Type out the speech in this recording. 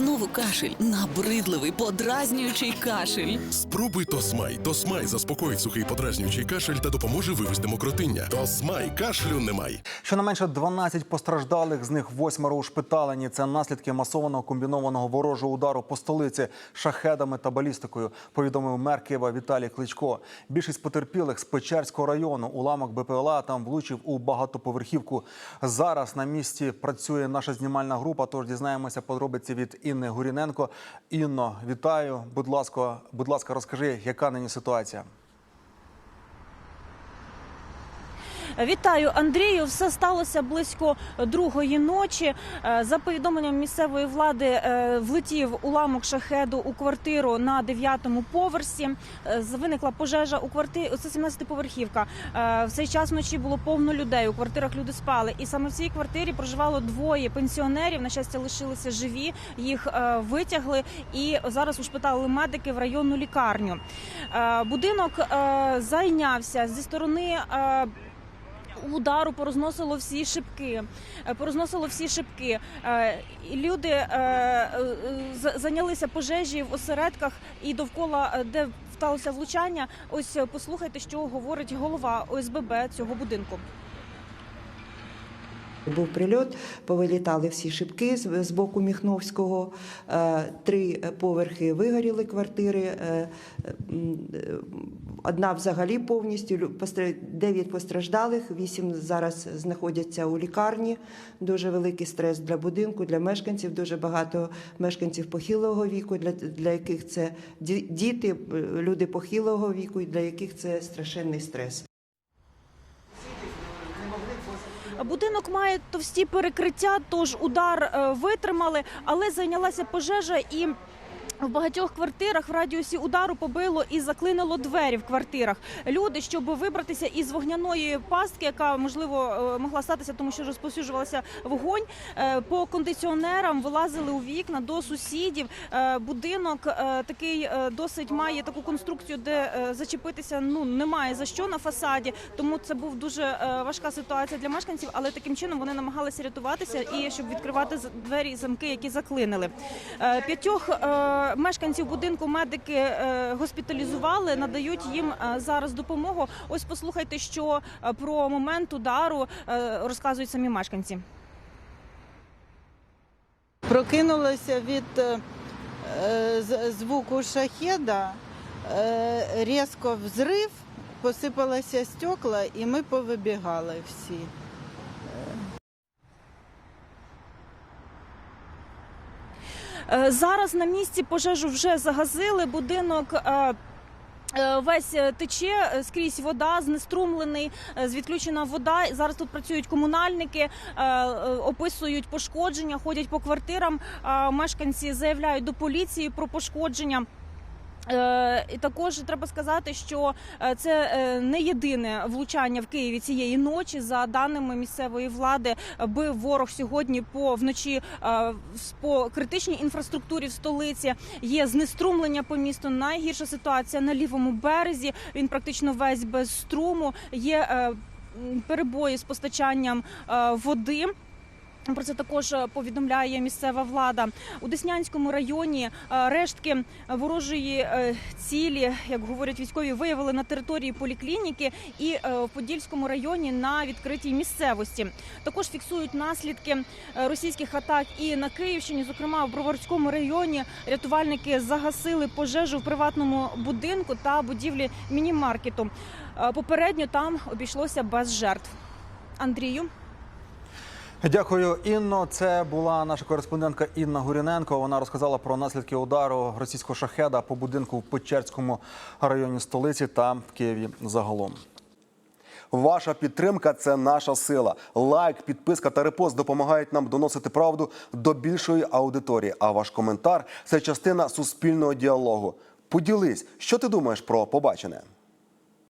Знову кашель, набридливий, подразнюючий кашель. Спробуй Тосмай. Тосмай заспокоїть сухий подразнюючий кашель та допоможе вивести мокротиння. Тосмай кашлю немає. Щонайменше 12 постраждалих, з них восьмеро ушпиталені. Це наслідки масованого комбінованого ворожого удару по столиці шахедами та балістикою. Повідомив мер Києва Віталій Кличко. Більшість потерпілих з Печерського району. Уламок БПЛА там влучив у багатоповерхівку. Зараз на місці працює наша знімальна група. Тож дізнаємося подробиці від Інни Гуріненко. Інно, вітаю. Будь ласка, будь ласка, розкажи, яка нині ситуація. Вітаю, Андрію. Все сталося близько другої ночі. Е, За повідомленням місцевої влади, е, влетів уламок шахеду у квартиру на дев'ятому поверсі. Е, Виникла пожежа у квартирі. Це 17-поверхівка. Е, В цей час вночі було повно людей. У квартирах люди спали. І саме в цій квартирі проживало двоє пенсіонерів. На щастя, лишилися живі. Їх витягли і зараз ушпиталили медики в районну лікарню. Будинок зайнявся зі сторони. Удару порозносило всі шибки, е, порозносило всі шибки. Е, Люди е, зайнялися пожежі в осередках і довкола, де сталося влучання. Ось послухайте, що говорить голова ОСББ цього будинку. Був прильот, повилітали всі шибки з, боку Міхновського. Е, Три поверхи вигоріли квартири. е, Одна взагалі повністю дев'ять постраждалих, вісім зараз знаходяться у лікарні. Дуже великий стрес для будинку, для мешканців. Дуже багато мешканців похилого віку, для, для яких це ді- діти, люди похилого віку, для яких це страшенний стрес. Будинок має товсті перекриття, тож удар е, витримали, але зайнялася пожежа і. В багатьох квартирах в радіусі удару побило і заклинило двері в квартирах. Люди, щоб вибратися із вогняної пастки, яка можливо е, могла статися, тому що розповсюджувався вогонь, е, по кондиціонерам вилазили у вікна до сусідів. Е, Будинок такий досить має таку конструкцію, де зачепитися ну немає за що на фасаді. Тому це був дуже важка ситуація для мешканців, але таким чином вони намагалися рятуватися і щоб відкривати двері і замки, які заклинили. П'ятьох мешканців будинку медики е, госпіталізували, надають їм е, зараз допомогу. Ось послухайте, що е, про момент удару розказують самі мешканці. Прокинулася від звуку шахеда, різко взрив, посипалися стекла, і ми повибігали всі. Зараз на місці пожежу вже загазили Будинок. е, е, Весь е, тече е, скрізь вода, знеструмлений, з відключена вода. Зараз тут працюють комунальники, е, е, описують пошкодження, ходять по квартирам. Е, Мешканці заявляють до поліції про пошкодження. Е, І також треба сказати, що е, це е, не єдине влучання в Києві цієї ночі. За даними місцевої влади, бив ворог сьогодні по вночі по критичній інфраструктурі в столиці. Є знеструмлення по місту. Найгірша ситуація на лівому березі. Він практично весь без струму. Є перебої з постачанням води. Про це також е, повідомляє місцева влада у Деснянському районі. е, Рештки ворожої е, цілі, як говорять військові, виявили на території поліклініки і в Подільському районі на відкритій місцевості. Також фіксують наслідки російських атак і на Київщині, зокрема в Броварському районі. Рятувальники загасили пожежу в приватному будинку та будівлі міні-маркету. Попередньо там обійшлося без жертв. Андрію. Дякую, Інно. Це була наша кореспондентка Інна Гуріненко. Вона розказала про наслідки удару російського шахеда по будинку в Печерському районі столиці та в Києві загалом. Ваша підтримка це наша сила. Лайк, підписка та репост допомагають нам доносити правду до більшої аудиторії. А ваш коментар це частина суспільного діалогу. Поділись, що ти думаєш про побачене.